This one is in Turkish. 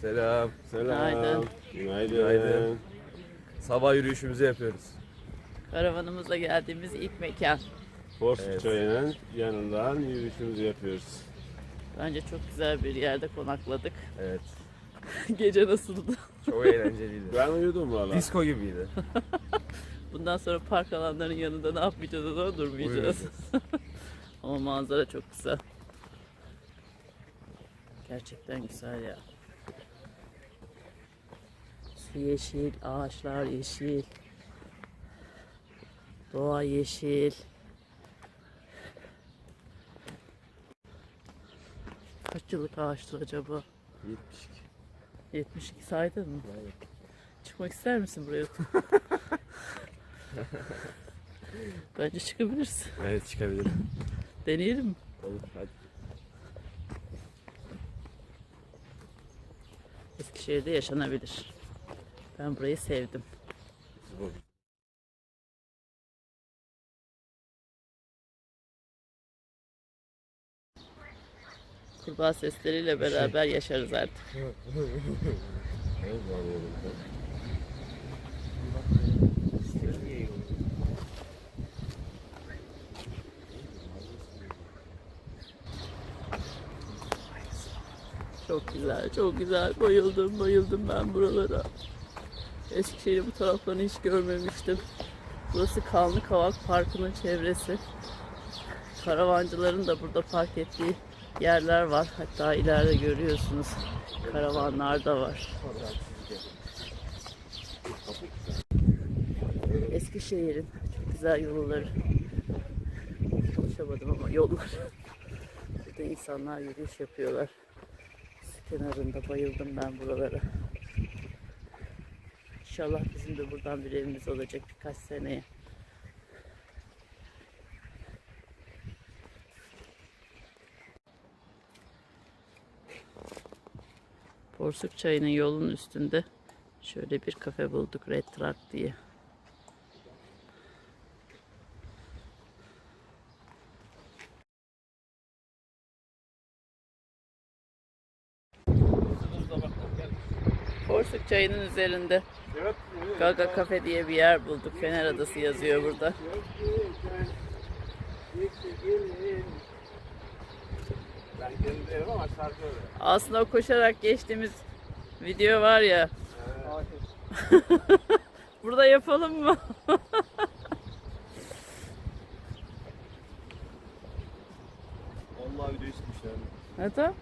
Selam. Selam. Günaydın. Günaydın. Günaydın. Sabah yürüyüşümüzü yapıyoruz. Karavanımızla geldiğimiz ilk mekan. Porsuk Evet. çayının yanından yürüyüşümüzü yapıyoruz. Bence çok güzel bir yerde konakladık. Evet. Gece nasıldı? Çok eğlenceliydi. Ben uyudum valla. Disco gibiydi. Bundan sonra park alanlarının yanında ne yapmayacağız o zaman durmayacağız. Ama manzara çok güzel. Gerçekten güzel ya. Yeşil, ağaçlar yeşil. Doğa yeşil. Kaç yıllık ağaçtır acaba? 72. 72 saydın mı? Çıkmak ister misin buraya? Bence çıkabiliriz. Evet çıkabilir. Deneyelim mi? Olur hadi. Eskişehir'de yaşanabilir. Ben burayı sevdim. Kurbağa sesleriyle beraber yaşarız artık. Çok güzel, çok güzel. Bayıldım, bayıldım ben buralara. Eskişehir'i bu taraflarını hiç görmemiştim. Burası Kanlı Kavak Parkı'nın çevresi. Karavancıların da burada park ettiği yerler var. Hatta ileride görüyorsunuz. Karavanlar da var. Eskişehir'in çok güzel yolları. Konuşamadım ama yollar. Burada insanlar yürüyüş yapıyorlar. Su kenarında bayıldım ben buralara. İnşallah bizim de buradan bir evimiz olacak birkaç seneye. Porsuk çayının yolun üstünde şöyle bir kafe bulduk Red Truck diye. Porsuk çayının üzerinde Gaga Cafe diye bir yer bulduk. Fener Adası yazıyor burada. Aslında o koşarak geçtiğimiz video var ya. Burada yapalım mı? Vallahi video çıkmış yani. Hadi.